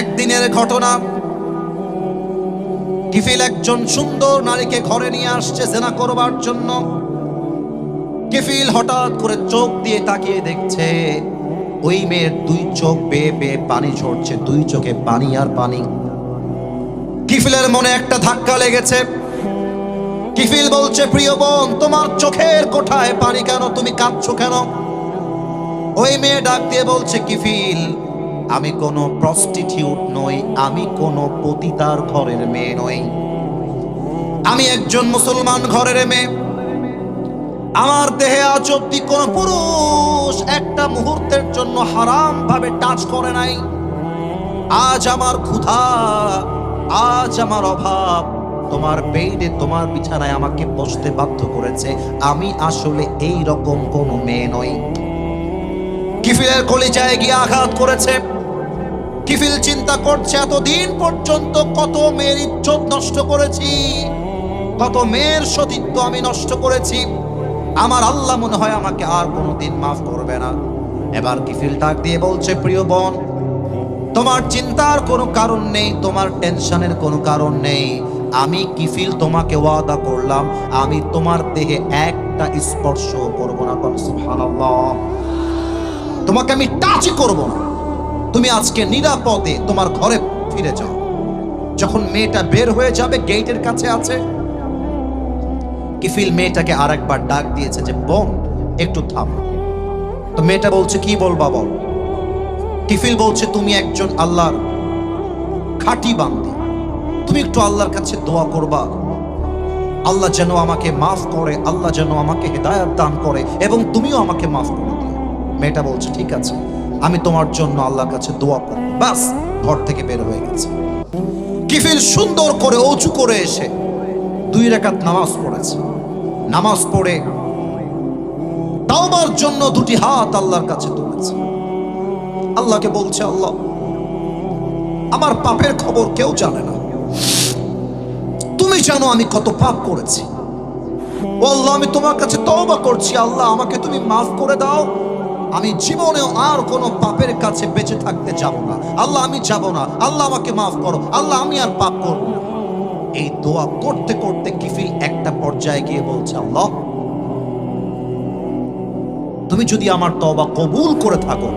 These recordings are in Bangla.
একদিনের ঘটনা। কিফিল একজন সুন্দর নারীকে ঘরে নিয়ে আসছে জেনা করবার জন্য। কিফিল হঠাৎ করে চোখ দিয়ে তাকিয়ে দেখছে, ওই মেয়ের দুই চোখ বেয়ে বেয়ে পানি ঝরছে, দুই চোখে পানি আর পানি। কিফিলের মনে একটা ধাক্কা লেগেছে। কিফিল বলছে, প্রিয় বোন, তোমার চোখের কোঠায় পানি কেন? তুমি কাঁদছো কেন? ওই মেয়ে ডাক দিয়ে বলছে, কিফিল আমি কোনো প্রস্টিটিউট নই, আমি কোনো পতিতার ঘরের মেয়ে নই। আমি একজন মুসলমান ঘরের মেয়ে। আমার দেহে আজ অব্দি কোন পুরুষ একটা মুহূর্তের জন্য হারাম ভাবে টাচ করে নাই। আজ আমার ক্ষুধা, আজ আমার অভাব, তোমার বেডে তোমার বিছানায় আমাকে বসতে বাধ্য করেছে। আমি আসলে এই রকম কোনো মেয়ে নই। কিফিলের কলিজায় গিয়ে আঘাত করেছে। কিফিল চিন্তা করছে, এতদিন পর্যন্ত কত মেয়ের ইজ্জত নষ্ট করেছি, কত মেয়ের সতীত্ব আমি নষ্ট করেছি। আমার আল্লাহ মনে হয় আমাকে আর কোনোদিন মাফ করবে না। এবার কিফিল ডাক দিয়ে বলছে, প্রিয় বোন, তোমার চিন্তার কোনো কারণ নেই, তোমার টেনশনের কোনো কারণ নেই। আমি কিফিল তোমাকে ওয়াদা করলাম, আমি তোমার দেহে একটা স্পর্শ করব না, কোন তোমাকে আমি টাচই করব না। তুমি আজকে নিরাপদে তোমার ঘরে ফিরে যাও। যখন মেয়েটা বের হয়ে যাবে, গেটের কাছে আছে। কিফিল মেয়েটাকে আরেকবার ডাক দিয়েছে যে, বোন, একটু থাম। তো মেয়েটা বলছে, কি বলবা বল? কিফিল বলছে, তুমি একজন আল্লাহর খাঁটি বান্দি। তুমি একটু আল্লাহর কাছে দোয়া করবা। আল্লাহ যেন আমাকে মাফ করে, আল্লাহ যেন আমাকে হেদায়াত দান করে এবং তুমিও আমাকে মাফ করে দিও। মেয়েটা বলছে, ঠিক আছে। আমি তোমার জন্য আল্লাহর কাছে দোয়া করব। বাস, ঘর থেকে বের হয়ে গেছে। কিফিল সুন্দর করে অজু করে এসে দুই রেখাত নামাজ পড়েছে। নামাজ পড়ে তাওবার জন্য দুটি হাত আল্লাহর কাছে তুলেছে। আল্লাহকে বলছে, আল্লাহ, আমার পাপের খবর কেউ জানে না। তুমি জানো আমি কত পাপ করেছি। আল্লাহ, আমি তোমার কাছে তওবা করছি। আল্লাহ, আমাকে তুমি মাফ করে দাও। আমি জীবনেও আর কোনো পাপের কাছে বেঁচে থাকতে যাব না। আল্লাহ, আমি যাব না। আল্লাহ আমাকে মাফ করো। আল্লাহ, আমি আর পাপ করব না। এই দোয়া করতে করতে কিফিল একটা পর্যায়ে গিয়ে বলছে, আল্লাহ, তুমি যদি আমার তবা কবুল করে থাকো,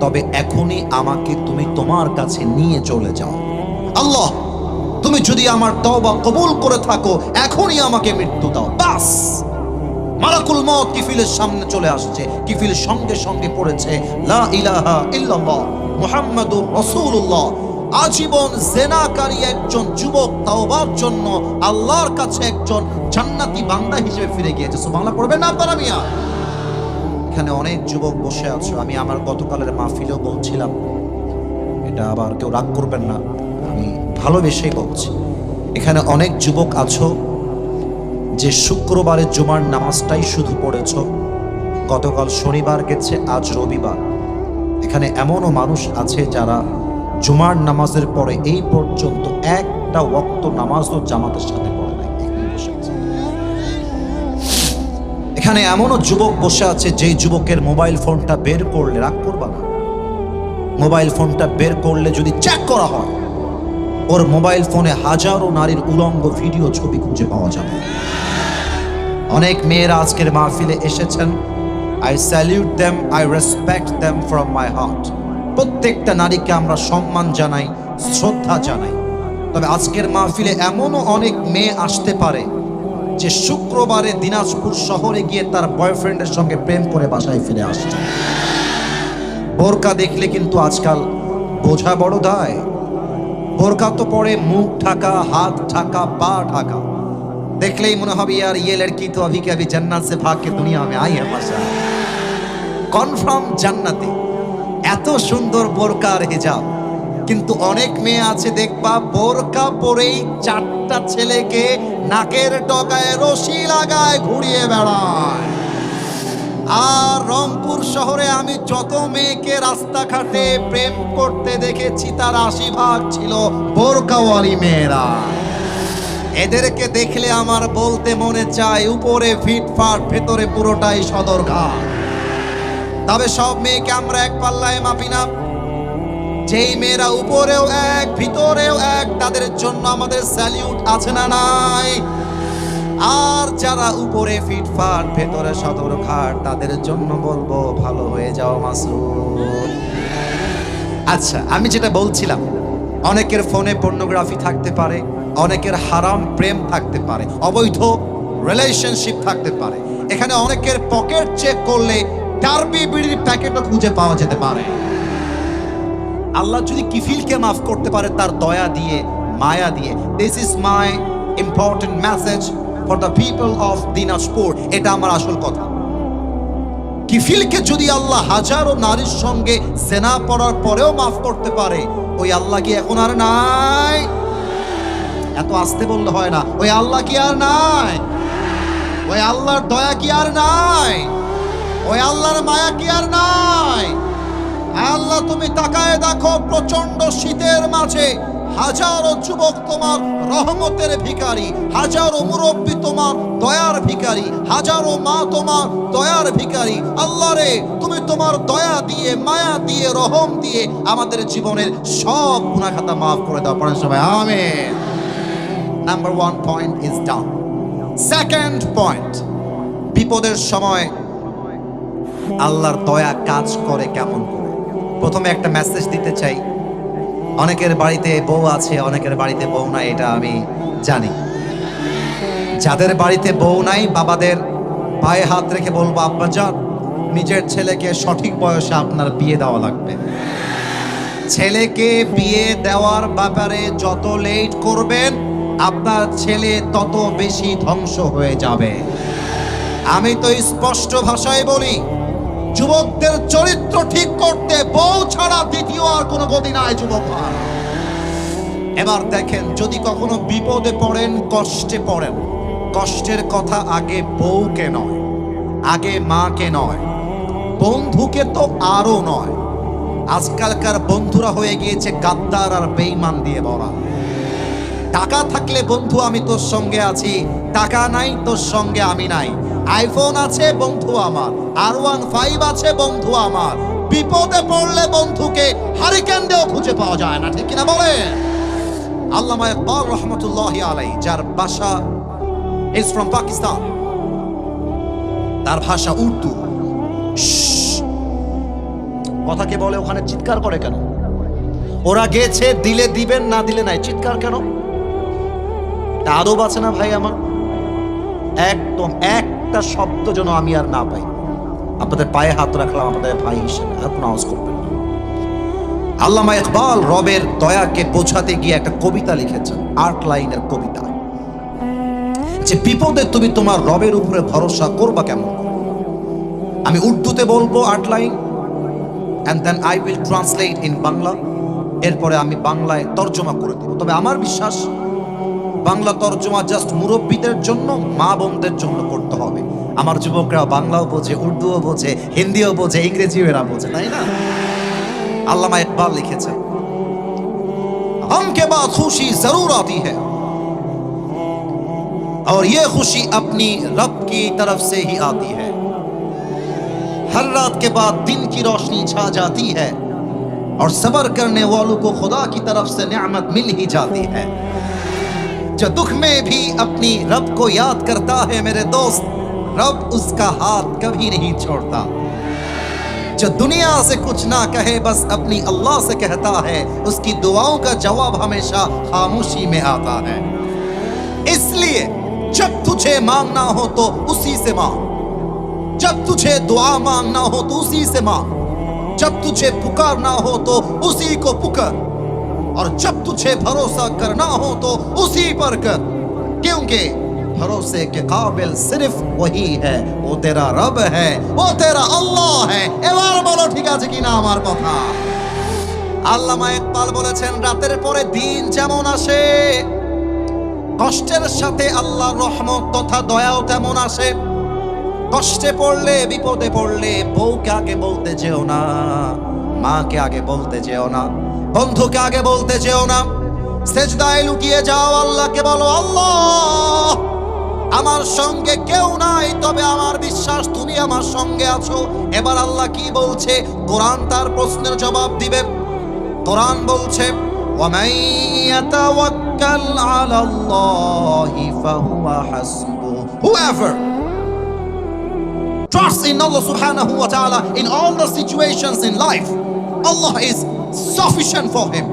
তবে এখনই আমাকে তুমি তোমার কাছে নিয়ে চলে যাও। আল্লাহ, তুমি যদি আমার তবা কবুল করে থাকো, এখনই আমাকে মৃত্যু দাও। বাস! মালাকুল মত কিফিলের সামনে চলে আসছে, কিফিল সঙ্গে সঙ্গে পড়েছে, লা ইলাহা ইল্লাল্লাহ, মুহাম্মাদুর রাসূলুল্লাহ। আজীবন জেনাকারী একজন যুবক তাওবার জন্য আল্লাহর কাছে একজন জান্নাতি বান্দা হিসেবে ফিরে গিয়েছে। সুবহানাল্লাহ পড়বেন না আপনারা মিয়া? এখানে অনেক যুবক বসে আছো, আমি আমার গতকালের মাহফিলেও বলছিলাম, এটা আবার কেউ রাগ করবেন না, আমি ভালোবেসেই বলছি। এখানে অনেক যুবক আছো যে শুক্রবারে জুমার নামাজটাই শুধু পড়েছ, গতকাল শনিবার গেছে, আজ রবিবার। এখানে এমনও মানুষ আছে যারা জুমার নামাজের পরে এই পর্যন্ত একটা ওক্ত নামাজও জামাতের সাথে পড়ে নাই এখানে এমনও যুবক বসে আছে যেই যুবকের মোবাইল ফোনটা বের করলে, রাগ করবা না? মোবাইল ফোনটা বের করলে যদি চেক করা হয় ওর মোবাইল ফোনে হাজারো নারীর উলঙ্গ ভিডিও ছবি খুঁজে পাওয়া যাবে। অনেক মেয়েরা আজকের মাহফিলে এসেছেন। I salute them I respect them from my heart প্রত্যেকটা নারীকে আমরা সম্মান জানাই, শ্রদ্ধা জানাই। তবে আজকের মাহফিলে এমনও অনেক মেয়ে আসতে পারে যে শুক্রবারে দিনাজপুর শহরে গিয়ে তার বয়ফ্রেন্ডের সঙ্গে প্রেম করে বাসায় ফিরে আসছে। বোরকা দেখলে কিন্তু আজকাল বোঝা বড় দায়। বোরকা তো পরে মুখ ঢাকা হাত ঢাকা পা ঢাকা দেখলেই মনে হবে यार ये लड़की तो अभी के अभी जन्नत से भाग के दुनिया में आई है माशा কনফার্ম জান্নাতে এত সুন্দর বোরকা আর হিজাব কিন্তু অনেক মেয়ে আছে দেখবা বোরকা পরেই চারটা ছেলেকে নাকের ডগায় রশি লাগায় ঘুরিয়ে বেড়ায় আর রংপুর শহরে আমি যত মেয়েকে রাস্তাঘাটে প্রেম করতে দেখেছি, তার আশি ভাগ ছিল বোরকাওয়ালি মেয়েরা। এদেরকে দেখলে আমার বলতে মনে চায়, উপরে ফিটফাট, ভেতরে পুরোটাই সদরঘাট। তবে সব মেয়েকে আমরা এক পাল্লায় মাপি না। যেই মেয়েরা উপরেও এক, ভিতরেও এক, তাদের জন্য আমাদের স্যালিউট আছে না নাই? আর যারা উপরে ফিটফাট, ভেতরে সদর ঘাট তাদের জন্য বলব, ভালো হয়ে যাও মাসুদ। আচ্ছা আমি যেটা বলছিলাম, অনেকের ফোনে পর্নোগ্রাফি থাকতে পারে, অনেকের হারাম প্রেম থাকতে পারে, অবৈধ রিলেশনশিপ থাকতে পারে। এখানে অনেকের পকেট চেক করলে ডার্বি বিড়ির প্যাকেটও খুঁজে পাওয়া যেতে পারে। আল্লাহ যদি কিফিলকে মাফ করতে পারে, তার দয়া দিয়ে, মায়া দিয়ে this is my important message for the people of Dinajpur, এটা আমার আসল কথা। কিফিলকে যদি আল্লাহ হাজারো নারীর সঙ্গে সেনা পড়ার পরেও মাফ করতে পারে, ওই আল্লাহ কি এখন আর নাই? এত আসতে বললে হয় না, ওই আল্লাহ কি আর নাই? ওই আল্লাহর দয়া কি আর নাই? ওই আল্লাহর মায়া কি আর নাই? আল্লাহ তুমি তাকায় দেখো প্রচণ্ড শীতের মাঝে হাজারো যুবক তোমার রহমতের ভিখারি, হাজারো মুরব্বী তোমার দয়ার ভিখারি, হাজারো মা তোমার দয়ার ভিখারি। আল্লাহ রে, তুমি তোমার দয়া দিয়ে, মায়া দিয়ে, রহম দিয়ে আমাদের জীবনের সব গুণাখাতা মাফ করে দাও। পড়েন সবাই, amen. Number one point is down second point বিপদের সময় আল্লাহর দয়া কাজ করে কেমন করে? প্রথমে একটা মেসেজ দিতে চাই। অনেকের বাড়িতে বউ আছে, অনেকের বাড়িতে বউ নাই, এটা আমি জানি। যাদের বাড়িতে বউ নাই, বাবাদের পায়ে হাত রেখে বলব, আব্বা যান, নিজের ছেলেকে সঠিক বয়সে আপনার বিয়ে দেওয়া লাগবে। ছেলেকে বিয়ে দেওয়ার ব্যাপারে যত লেট করবেন, আপনার ছেলে তত বেশি ধ্বংস হয়ে যাবে। আমি তো স্পষ্ট ভাষায় বলি যুবকদের চরিত্র ঠিক করতে বউ ছাড়া দ্বিতীয় আর কোনো গতি নাই, যুবক। এবার দেখেন, যদি কখনো বিপদে পড়েন, কষ্টে পড়েন। কষ্টের কথা আগে বউকে নয়, আগে মাকে নয়, বন্ধুকে তো আরও নয়। আজকালকার বন্ধুরা হয়ে গিয়েছে গাদ্দার আর বেইমান দিয়ে ভরা। টাকা থাকলে বন্ধু আমি তোর সঙ্গে আছি, টাকা নাই তোর সঙ্গে আমি নাই। আইফোন আছে বন্ধু আমার আর ওয়ান ফাইভ আছে বন্ধু আমার। বিপদে পড়লে বন্ধুকে হারিকেন দিয়েও খুঁজে পাওয়া যায় না, ঠিক কিনা বলে আল্লামা ইকবাল রহমতুল্লাহ আলাই যার ভাষা ইজ ফ্রম পাকিস্তান তার ভাষা উর্দু। কথাকে বলে ওখানে চিৎকার করে কেন? ওরা গেছে, দিলে দিবেন, না দিলে নাই, চিৎকার কেন? আদব আছে না ভাই আমার? একদম একটা শব্দ যেন আমি আর না পাই। আপনাদের পায়ে হাত রাখলাম, আপনাদের ভাই হিসেবে। কোনো আওয়াজ করবেন না। আল্লামা ইকবাল রবের দয়াকে বোঝাতে গিয়ে একটা কবিতা লিখেছেন আট লাইনের কবিতা। যে বিপদে তুমি তোমার রবের উপরে ভরসা করবা কেমন? আমি উর্দুতে বলব আট line and then I will translate in Bangla. এরপরে আমি বাংলায় তর্জমা করে দেব। তবে আমার বিশ্বাস বাংলা তর্জমা জাস্ট মুরব্বীদের জন্য মা বোনদের জন্য করতে হবে আমার যুবকরা বাংলাও বোঝে উর্দুও বোঝে হিন্দিও বোঝে ইংরেজিও এরা বোঝে তাই না আল্লামা ইকবাল লিখেছেন हम के बाद खुशी जरूर आती है और ये खुशी अपनी रब की तरफ से ही आती है हर रात के बाद दिन की रोशनी छा जाती है और सबर करने वालों को खुदा की तरफ से नियामत मिल ही जाती है जो दुख में भी अपनी रब को याद करता है मेरे दोस्त, रब उसका हाथ कभी नहीं छोड़ता। जो दुनिया से कुछ ना कहे, बस अपनी अल्लाह से कहता है, उसकी दुआओं का जवाब हमेशा खामोशी में आता है। इसलिए जब तुझे मांगना हो तो उसी से मांग। जब तुझे दुआ मांगना हो तो उसी से मांग। जब तुझे पुकारना हो तो उसी को पुकार। और जब तुझे भरोसा करना हो तो उसी पर कर क्योंकि भरोसे के काबिल सिर्फ वही है वो तेरा रब है वो तेरा अल्लाह है এবার বলো ঠিক আছে কিনা আমার কথা আল্লামা ইকবাল বলেছেন রাতের পরে দিন যেমন আসে কষ্টের সাথে আল্লাহর রহমত তথা দয়াও তেমন আসে কষ্টে পড়লে বিপদে পড়লে বউকে আগে বলতে যেও না মাকে আগে বলতে যেও না বন্ধুকে আগে বলতে চেও না। সেজদায় লুকিয়ে যাও আল্লাহকে বলো আল্লাহ আমার সঙ্গে কেউ নাই তবে আমার বিশ্বাস তুমি আমার সঙ্গে আছো। এবার আল্লাহ কি বলছে? কোরআন তার প্রশ্নের জবাব দিবে। কোরআন বলছে Whoever in Allah subhanahu wa ta'ala in all the situations in life, Allah is sufficient for him.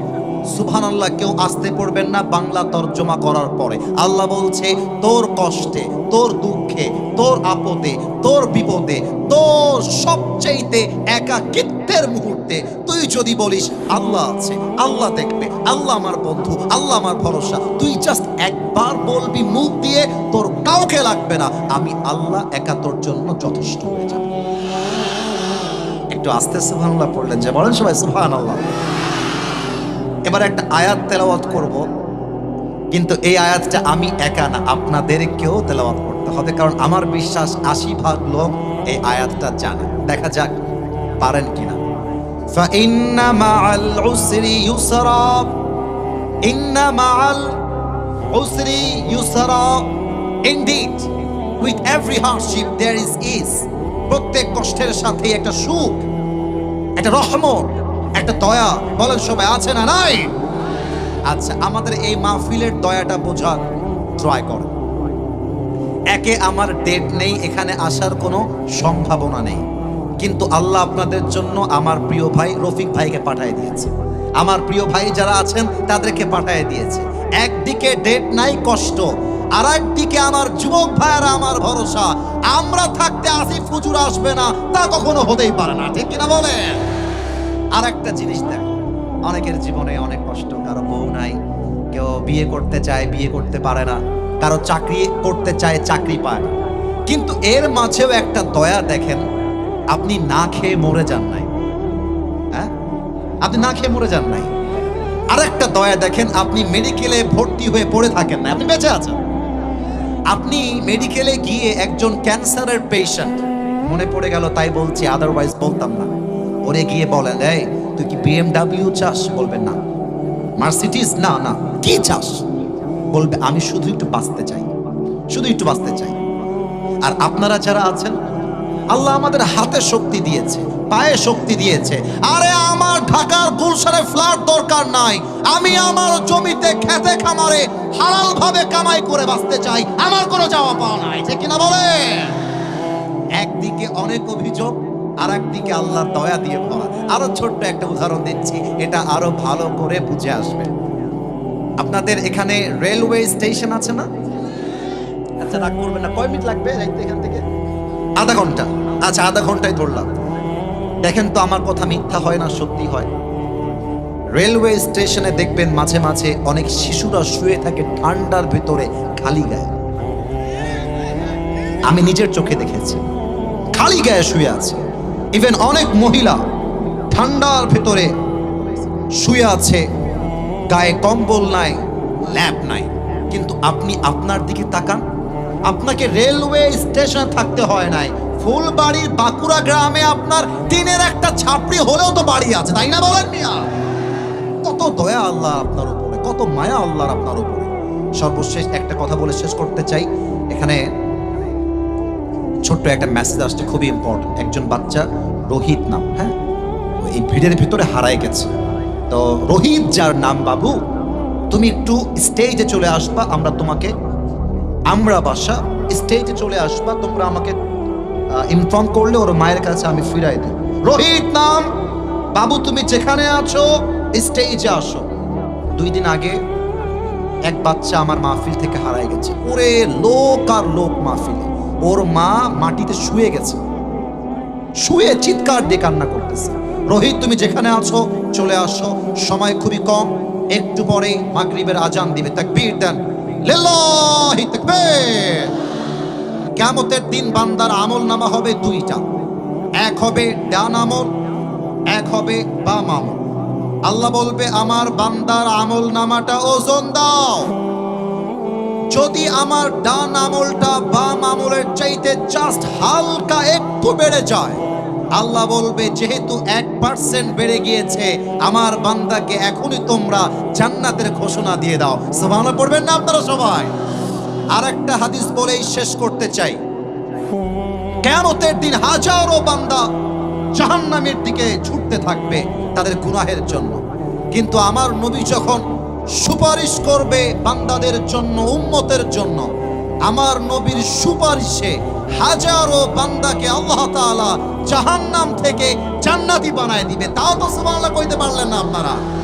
সুবহানাল্লাহ, কেউ আসতে পড়বেন না বাংলা তর্জমা করার পরে। আল্লাহ বলছে, তোর কষ্টে, তোর দুঃখে, তোর আপদে, তোর বিপদে, তোর সবচেয়েতে একাকিত্বের মুহূর্তে তুই যদি বলিস, আল্লাহ আছে, আল্লাহ দেখবে, আল্লাহ আমার বন্ধু, আল্লাহ আমার ভরসা, তুই জাস্ট একবার বলবি মুখ দিয়ে, তোর কাউকে লাগবে না। আমি আল্লাহ একা তোর জন্য যথেষ্ট হয়ে যাব। একটু আস্তে সুবহানাল্লাহ পড়লেন যে বলেন সবাই সুবহানাল্লাহ এবার একটা আয়াত তেলাওয়াত করব কিন্তু এই আয়াতটা আমি একা না আপনাদেরকেও তেলাওয়াত করতে হবে কারণ আমার বিশ্বাস আশি ভাগ লোক এই আয়াতটা জানে দেখা যাক পারেন কিনা فإن مع العسر يسرا إن مع العسر يسرا Indeed with every hardship there is ease প্রত্যেক কষ্টের সাথে একটা সুখ একটা রহমত, একটা দয়া। বলেন, সবাই আছে না নাই? আচ্ছা আমাদের এই মাহফিলের দয়াটা বোঝার ট্রাই করো। একে আমার ডেট নেই, এখানে আসার কোনো সম্ভাবনা নেই। কিন্তু আল্লাহ আপনাদের জন্য আমার প্রিয় ভাই রফিক ভাইকে পাঠিয়ে দিয়েছে। আমার প্রিয় ভাই যারা আছেন, তাদেরকে পাঠিয়ে দিয়েছে। একদিকে ডেট নাই, কষ্ট। আর একদিকে আমার যুবক ভাইয়েরা আমার ভরসা, আমরা থাকতে আসিফ হুজুর আসবে না, তা কখনো হতেই পারে না। ঠিক কিনা বলেন আর একটা জিনিস দেখো, অনেকের জীবনে অনেক কষ্ট, কারও বউ নাই, কেউ বিয়ে করতে চায়, বিয়ে করতে পারে না, কারও চাকরি করতে চায়, চাকরি পায় কিন্তু এর মাঝেও একটা দয়া দেখেন, আপনি না খেয়ে মরে যান নাই। হ্যাঁ? আপনি না খেয়ে মরে যান নাই। আর একটা দয়া দেখেন, আপনি মেডিকেলে ভর্তি হয়ে পড়ে থাকেন না আপনি বেঁচে আছেন। আপনি মেডিকেলে গিয়ে একজন ক্যান্সারের পেশেন্ট মনে পড়ে গেল, তাই বলছি আদারওয়াইজ বলতাম না। ওরে গিয়ে বলেন, এই, তুই কি বিএমডাব্লিউ চাস? বলবেন, না। মার্সিডিজ না না। কি চাস? বলবে, আমি শুধু একটু বাঁচতে চাই। শুধু একটু বাঁচতে চাই। আর আপনারা যারা আছেন, আল্লাহ আমাদের হাতে শক্তি দিয়েছে। পায়ে শক্তি দিয়েছে। আরে, আমার ঢাকার গুলশানে ফ্ল্যাট দরকার নাই। আমি আমার জমিতে খেতে খামারে হালাল ভাবে কামাই করে বাঁচতে চাই। আমার কোনো যাওয়া পাওয়া নাই, ঠিক কিনা বলে একদিকে অনেক অভিযোগ আর একদিকে আল্লাহর দয়া দিয়ে ভরা। আরও ছোট্ট একটা উদাহরণ দিচ্ছি, এটা আরও ভালো করে বুঝে আসবে। আপনাদের এখানে রেলওয়ে স্টেশন আছে না? আচ্ছা রাগ করবেন না, কয় মিনিট লাগবে? এখান থেকে? আধা ঘণ্টা। আচ্ছা আধা ঘন্টায় ধরলাম। দেখেন তো আমার কথা মিথ্যা হয় না সত্যি হয়। রেলওয়ে স্টেশনে দেখবেন মাঝে মাঝে অনেক শিশুরা শুয়ে থাকে ঠান্ডার ভিতরে খালি গায়ে। আমি নিজের চোখে দেখেছি, খালি গায়ে শুয়ে আছে। ইভেন অনেক মহিলা ঠান্ডার ভেতরে শুয়ে আছে, গায়ে কম্বল নাই, ল্যাব নাই। কিন্তু আপনি আপনার দিকে তাকান, আপনাকে রেলওয়ে স্টেশনে থাকতে হয় নাই। ফুলবাড়ির বাঁকুড়া গ্রামে আপনার টিনের একটা ছাপড়ি হলেও তো বাড়ি আছে, তাই না বলেন মিয়া? কত দয়া আল্লাহ আপনার উপরে, কত মায়া আল্লাহর আপনার উপরে। সর্বশেষ একটা কথা বলে শেষ করতে চাই। এখানে ছোট্ট একটা মেসেজ আসছে, খুবই ইম্পর্টেন্ট একজন বাচ্চা, রোহিত নাম হ্যাঁ? এই ভিড়ের ভিতরে হারায় গেছে। তো রোহিত, যার নাম বাবু, তুমি একটু স্টেজে চলে আসবা, আমরা তোমাকে, আমরা বাসা স্টেজে চলে আসবা, তোমরা আমাকে ইনফর্ম করলে ওর মায়ের কাছে আমি ফিরাই দেব। রোহিত নাম, বাবু তুমি যেখানে আছো স্টেজে আসো। দুই দিন আগে এক বাচ্চা আমার মাহফিল থেকে হারায় গেছে। ওরে লোক আর লোক মাহফিলে। ওর মা মাটিতে শুয়ে গেছে। শুয়ে চিৎকার দিয়ে কান্না করতেছে। রোহিত, তুমি যেখানে আছো, চলে আসো। সময় খুবই কম। একটু পরে মাগরিবের আজান দিবে। তাকবীর দেন। লিল্লাহি তাকবীর। কিয়ামতের দিন বান্দার আমল নামা হবে দুইটা। এক হবে ডান আমল, এক হবে বাম আমল। আল্লাহ বলবে, আমার বান্দার আমল নামাটা ওজন দাও। যদি আমার ডান আমলটা বাম আমলের চাইতে জাস্ট হালকা একটু বেড়ে যায়, আল্লাহ বলবে, যেহেতু এক পার্সেন্ট বেড়ে গিয়েছে, আমার বান্দাকে এখনই তোমরা জান্নাতের ঘোষণা দিয়ে দাও। সুবহানাল্লাহ, পড়বেন না আপনারা সবাই? আর একটা হাদিস বলেই শেষ করতে চাই। কেমতের দিন হাজারো বান্দা জাহান্নামের দিকে ছুটতে থাকবে তাদের গুনাহের জন্য। কিন্তু আমার নবী যখন সুপারিশ করবে বান্দাদের জন্য, উম্মতের জন্য, আমার নবীর সুপারিশে হাজারো বান্দাকে আল্লাহ তাআলা জাহান্নাম থেকে জান্নাতি বানায় দিবে। তাও তো সুবহানাল্লাহ কইতে পারলেন না আপনারা।